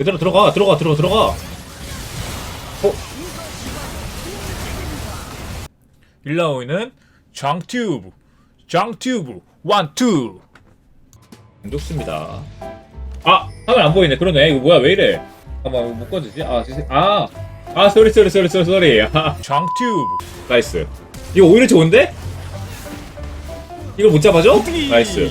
얘들아 들어가 들어가 들어가 들어가. 어? 일라오이는 장튜브 장튜브 원투. 안 좋습니다. 아 화면 안 보이네. 그러네. 이거 뭐야 왜 이래? 잠깐만 못 꺼지지? 아 지- 아, 아 쏘리 쏘리 쏘리 쏘리 쏘리 아, 장튜브. 나이스. 이거 오히려 좋은데? 이걸 못 잡아줘? 나이스.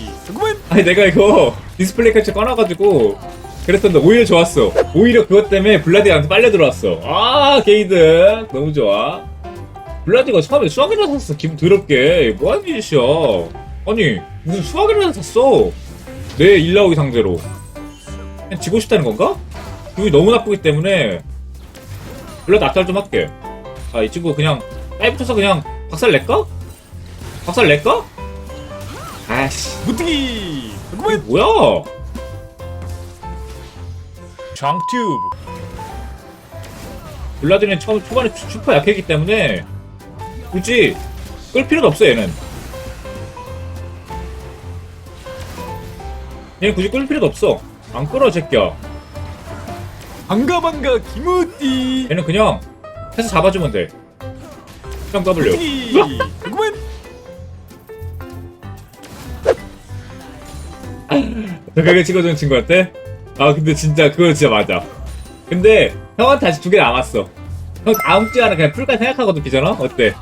아니 내가 이거 디스플레이 캡처 꺼놔가지고 그랬던데 오히려 좋았어. 오히려 그것 때문에 블라디한테 빨려 들어왔어. 아 게이드. 너무 좋아. 블라디가 처음에 수학이라 샀어. 기분 더럽게. 뭐하는 짓이야. 아니 무슨 수학이라 샀어. 내 일라오기 상대로. 그냥 지고 싶다는 건가? 기분이 너무 나쁘기 때문에. 블라디 악탈 좀 할게. 아 이 친구 그냥 따위 붙어서 그냥 박살 낼까? 박살 낼까? 아씨. 무티기 이게 뭐야? 장튜브. 블라드는 처음 초반에 슈- 슈퍼 약했기 때문에 굳이 끌 필요는 없어 얘는. 얘는 굳이 끌 필요도 없어. 안 끌어 제끼야. 반가 반가 김우띠. 얘는 그냥 해서 잡아주면 돼. 그냥 W 그만. 그게 찍어주는 친구한테? 아 근데 진짜 그거 진짜 맞아. 근데 형한테 아직 두개 남았어. 형 다음 주에 하나 그냥 풀까지 생각하거든 비잖아? 어때?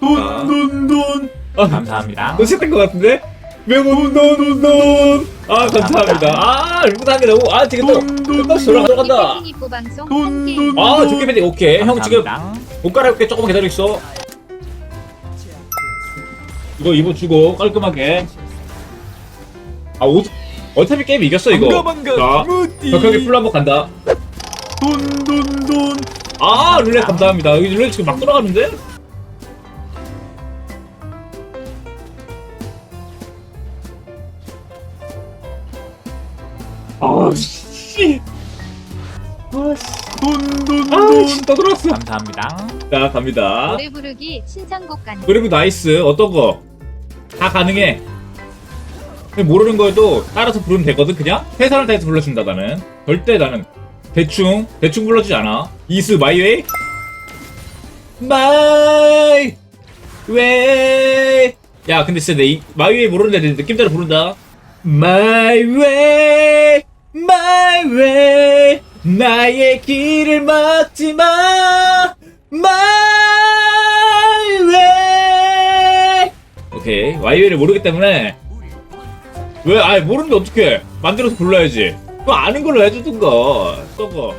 돈돈 돈. 아, 감사합니다. 놓쳤던 것 같은데? 매운 돈 돈 돈? 아 감사합니다. 아 너무 아 지금 또 끝없이 올라가 들어간다. 입고 방송? 돈, 함께 돈. 아 좋게 밴딩 오케이. 형 지금 감사합니다. 옷 갈아입게. 조금만 기다려 있어. 이거 입어주고 깔끔하게. 아 옷 어차피 게임 이겼어 이거. 자 반가 김우띠 벽하게 풀로 한번 간다. 돈 돈 돈. 아 룰렛 감사합니다. 여기 룰렛 지금 막 돌아가는데? 아 씨. 돈 돈 돈 아씨 또 들어왔어. 감사합니다. 자 갑니다. 노래 부르기 신청곡 가능. 그리고 나이스. 어떤 거? 다 가능해 모르는 거에도 따라서 부르면 되거든 그냥? 최선을 다해서 불러준다 나는. 절대 나는 대충 대충 불러주지 않아. 이스 마이웨이? 마이 웨이! 야 근데 진짜 내 이, 마이웨이 모르는데 느낌대로 부른다. 마이웨이! 마이웨이! 나의 길을 막지마! 마이웨이! 오케이 와이웨이를 모르기 때문에 왜? 아예 모르는데 어떡해? 만들어서 불러야지. 그거 아는 걸로 해주든가 저거.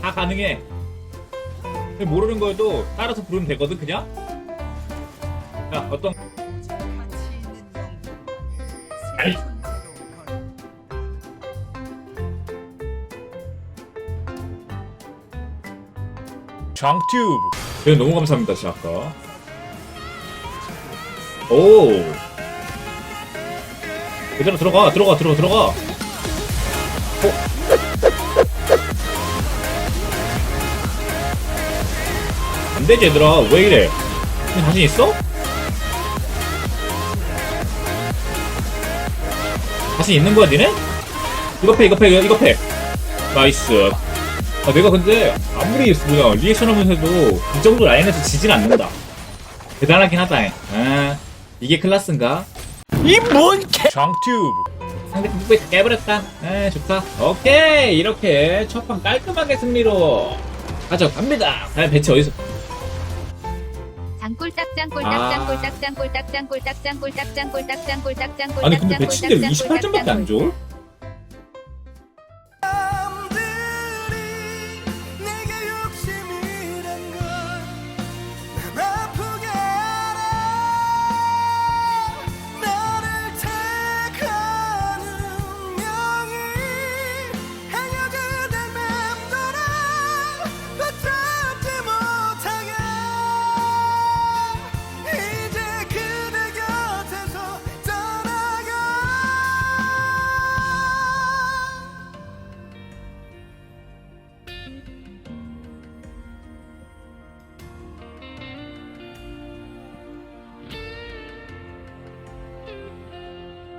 다 가능해. 모르는 거에도 따라서 부르면 되거든 그냥? 자 어떤 아이. 장튜브. 네, 너무 감사합니다 진짜 아까 오 얘들아 들어가 들어가 들어가 들어가 어? 안되지 얘들아 왜 이래 너 자신 있어? 자신 있는 거야 니네? 이거 패 이거 패 이거, 패 나이스 아 내가 근데 아무리 뭐냐 리액션 하면서 해도 이 정도 라인에서 지진 않는다 대단하긴 하다 아 이게 클라스인가? 이뭔 개. 정튜브. 상대 북부에서 깨버렸다. 에 좋다. 오케이 이렇게 첫 판 깔끔하게 승리로 가져갑니다. 다음 배치 어디서? 아. 아니 근데 배치인데 28점밖에 안 줘?